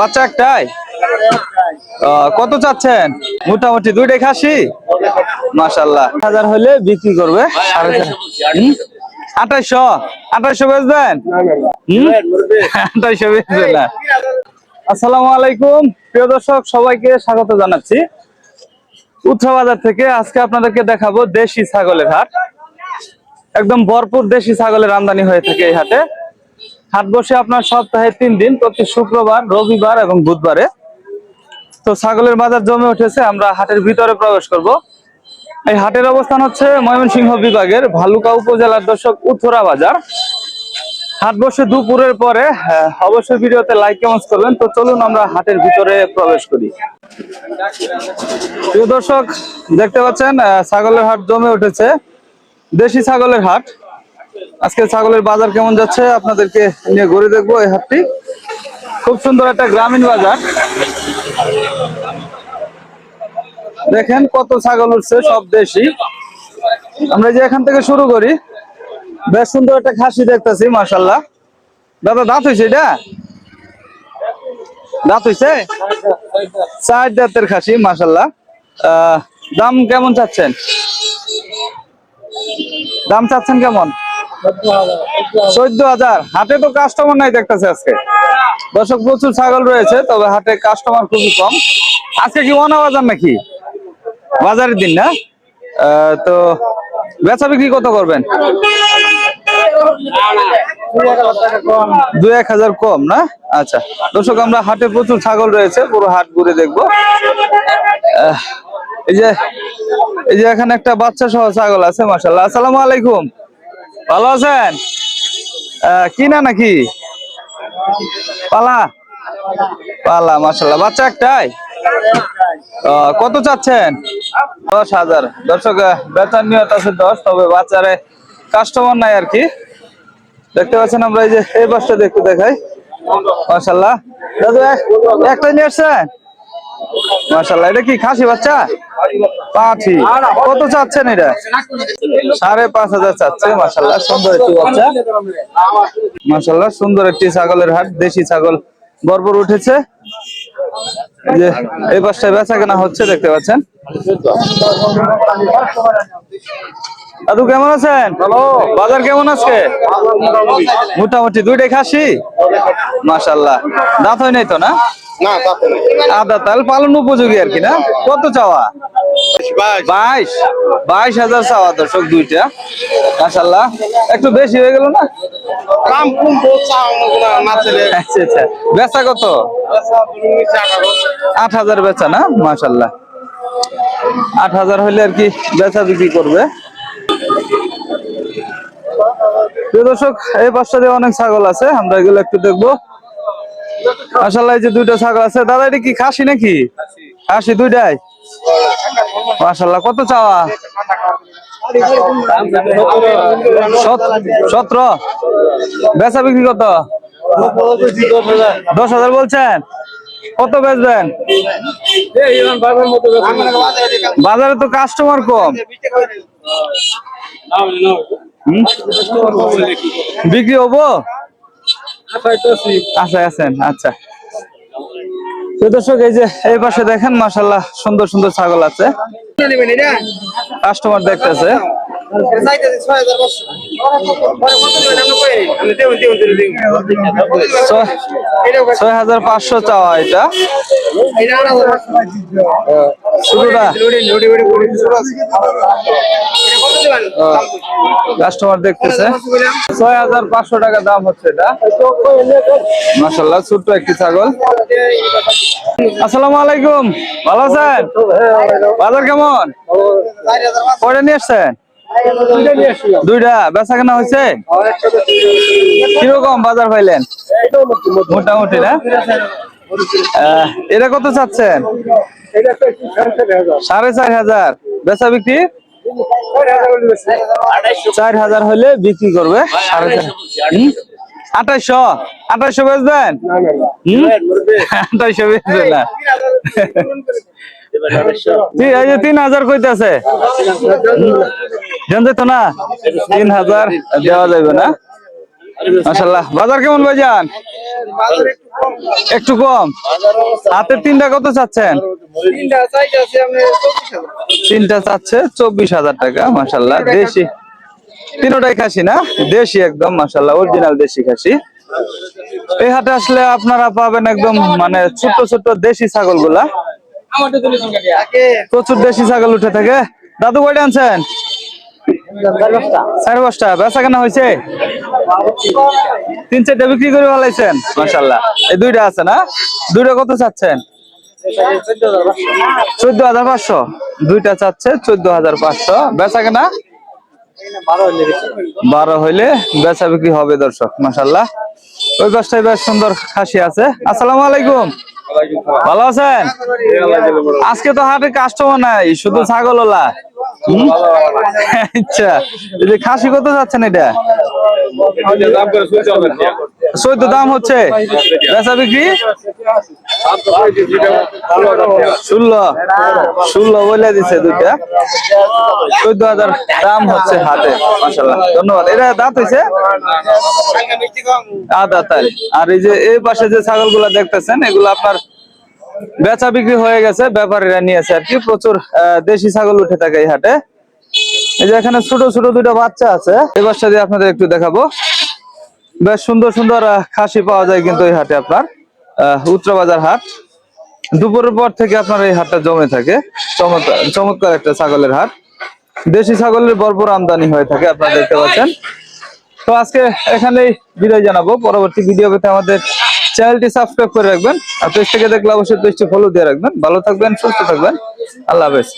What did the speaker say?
বাচ্চা একটাই? কত চাচ্ছেন? মোটামুটি দুইটাই খাসি? মাসাল্লাহ হাজার হলে বিক্রি করবে। আঠাইশো আঠাইশো বেচবেন? আঠাইশো বেচবেন আসসালামু আলাইকুম। প্রিয় দর্শক, সবাইকে স্বাগত জানাচ্ছি। বাজার থেকে আজকে আপনাদেরকে দেখাবো দেশি ছাগলের হাট। একদম ভরপুর দেশি ছাগলের আমদানি হয়ে থাকে এই হাটে। হাট বসে আপনার সপ্তাহে তিন দিন প্রতি শুক্রবার রবিবার এবং বুধবারে। তো ছাগলের বাজার জমে উঠেছে আমরা হাটের ভিতরে প্রবেশ করব। এই হাটের অবস্থান হচ্ছে ময়মনসিংহ বিভাগের ভালুকা উপজেলার দর্শক উত্তরা বাজার। হাট বসে দুপুরের পরে হ্যাঁ, অবশ্যই ভিডিওতে লাইক কমেন্টস করবেন। তো চলুন আমরা হাটের ভিতরে প্রবেশ করি। প্রিয় দর্শক দেখতে পাচ্ছেন ছাগলের হাট জমে উঠেছে। দেশি ছাগলের হাট। আজকে ছাগলের বাজার কেমন যাচ্ছে আপনাদেরকে নিয়ে ঘুরে দেখব এই হাটটি। খুব সুন্দর একটা গ্রামীণ বাজার। দেখেন কত ছাগল উঠছে সব দেশি। আমরা যে এখান থেকে শুরু করি। বেশ সুন্দর একটা খাসি দেখতেছি মার্শাল্লাহ দাদা দাঁত হয়েছে এটা? দাঁত হয়েছে চার দাঁতের খাসি মার্শাল্লাহ আহ, দাম কেমন চাচ্ছেন? দাম চাচ্ছেন কেমন? চোদ্দ হাজার। হাটে তো কাস্টমার নাই দেখতেছে আজকে। দর্শক, প্রচুর ছাগল রয়েছে, তবে হাটে কাস্টমার খুবই কম। আজকে কি ওনা বাজার নাকি? বাজারের দিন না? তো বেচা বিক্রি কত করবেন? দু এক হাজার কম না? আচ্ছা। দর্শক, আমরা হাটে প্রচুর ছাগল রয়েছে, পুরো হাট ঘুরে দেখব। এই যে এই যে এখানে একটা বাচ্চা সহ ছাগল আছে মাসাল্লাহ আসসালামু আলাইকুম। ভালো আছেন? কি না নাকি? পালা? পালা মাসাল্লাহ বাচ্চা একটাই? কত চাচ্ছেন? দশ হাজার। দর্শক বেতন নিয়ত আছে দশ, তবে বাচ্চারে কাস্টমার নাই আর কি। দেখতে পাচ্ছেন আমরা এই যে, এই বাসটা দেখতে দেখাই। মাসাল্লাহ দাদু, এক- একটাই নিয়ে আসছেন? মাসাল্লাহ এটা কি খাসি বাচ্চা? পাঠি কত চাচ্ছেন এটা? সাড়ে পাঁচ হাজার চাচ্ছে মাসাল্লাহ সুন্দর একটি বাচ্চা। মাসাল্লাহ সুন্দর একটি ছাগলের হাট, দেশি ছাগল বরবর উঠেছে। যে, এই পাশটায় বেচা কেনা হচ্ছে, দেখতে পাচ্ছেন। দাদু কেমন আছেন? ভালো। বাজার কেমন আছে মোটামুটি দুইটাই খাসি? মাসাল্লাহ দাঁত হয় নাই তো না? আদা তাল পালন উপযোগী আর কি না? কত চাওয়া? বাইশ। বাইশ? হাজার চাওয়া দর্শক দুইটা। মাসাল্লাহ একটু বেশি হয়ে গেল না? আচ্ছা আচ্ছা। বেচা কত? আট হাজার বেচা না? মাসাল্লাহ আট হাজার হলে আর কি বেচা বিক্রি করবে। দর্শক, এই পাশটাতে অনেক ছাগল আছে, আমরা এগুলো একটু দেখব। এই যে দুইটা ছাগল আছে। দাদা, এটা কি খাসি নাকি? খাসি, দুইটাই? মাসাল্লাহ কত চাওয়া? সতেরো? বেচা বিক্রি কত? দশ হাজার বলছেন? কত বেচবেন? বাজারে তো কাস্টমার কম। বিক্রি হব? আচ্ছা আছেন আচ্ছা। দর্শক এই যে এই পাশে দেখেন মাসাল্লাহ সুন্দর সুন্দর ছাগল আছে। কাস্টমার দেখতেছে। কাস্টমার দেখতেছে। ছয় হাজার পাঁচশো টাকা দাম হচ্ছে এটা। মাসাল্লাহ ছোট্ট একটি ছাগল। আসসালামু আলাইকুম। ভালো আছেন? বাজার কেমন? কয়টা নিয়ে আসছেন? দুইটা বেচা কেনা হয়েছে? কীরকম বাজার পাইলেন? মোটামুটি না? এটা কত চাচ্ছেন? সাড়ে চার হাজার। বেচা বিক্রি? চার হাজার হলে বিক্রি করবে। সাড়ে চার? আঠাইশো আঠাইশো বেচবেন? হুম? আঠাইশো বেচবেন না। এই যে তিন হাজার কইতেছে। জানতে না? তিন হাজার দেওয়া যাবে না? মাশাল্লাহ বাজার কেমন ভাইজান? একটু কম। হাতের তিনটা কত চাচ্ছেন? তিনটা চাচ্ছে চব্বিশ হাজার টাকা মাশাল্লাহ দেশি। তিনোটাই খাসি না? দেশি একদম মাশাল্লাহ অরিজিনাল দেশি খাসি। এই হাটে আসলে আপনারা পাবেন একদম মানে ছোট ছোট দেশি ছাগলগুলা প্রচুর দেশি ছাগল উঠে থাকে। দাদু কয়টা আনছেন? সাড়ে পাঁচটা। বেচা কেনা হয়েছে? তিন চারটা বিক্রি করে ভালাইছেন মাসাল্লাহ এই দুইটা আছে না? দুইটা কত চাচ্ছেন? চোদ্দ হাজার পাঁচশো। দুইটা চাচ্ছে চোদ্দ হাজার পাঁচশো। বেচা কেনা? বারো হইলে বেচা বিক্রি হবে দর্শক মাসাল্লাহ ওই পাশটায় বেশ সুন্দর খাসি আছে। আসসালামু আলাইকুম। ভালো আছেন? আজকে তো হাটে কাস্টমার নাই, শুধু ছাগল ওলা আচ্ছা খাসি কত যাচ্ছেন এটা? চোদ্দ দাম হচ্ছে বেচা বিক্রি? ষোলো ষোলো বলে দিছে দুইটা। চোদ্দ হাজার দাম হচ্ছে হাতে মাসাল্লাহ ধন্যবাদ। এটা দাঁত হয়েছে আদা তাই। আর এই যে এই পাশে যে ছাগলগুলা দেখতেছেন, এগুলো আপনার বেচা বিক্রি হয়ে গেছে, ব্যাপারীরা নিয়েছে আর কি। প্রচুর দেশি ছাগল উঠে থাকে এই হাটে। এই যে এখানে ছোট ছোট দুটো বাচ্চা আছে এই বাচ্চা দিয়ে আপনাদের একটু দেখাবো। বেশ সুন্দর সুন্দর খাসি পাওয়া যায় কিন্তু এই হাটে আপনার। উত্তরবাজার হাট। দুপুরের পর থেকে আপনার এই হাটটা জমে থাকে। চমৎকার চমৎকার একটা ছাগলের হাট। দেশি ছাগলের ভরপুর আমদানি হয়ে থাকে, আপনারা দেখতে পাচ্ছেন। তো আজকে এখানেই বিদায় জানাব। পরবর্তী ভিডিও পেতে আমাদের চ্যানেলটি সাবস্ক্রাইব করে রাখবেন। আর পেজ থেকে দেখলে অবশ্যই পেজটি ফলো দিয়ে রাখবেন। ভালো থাকবেন, সুস্থ থাকবেন। আল্লাহ হাফেজ।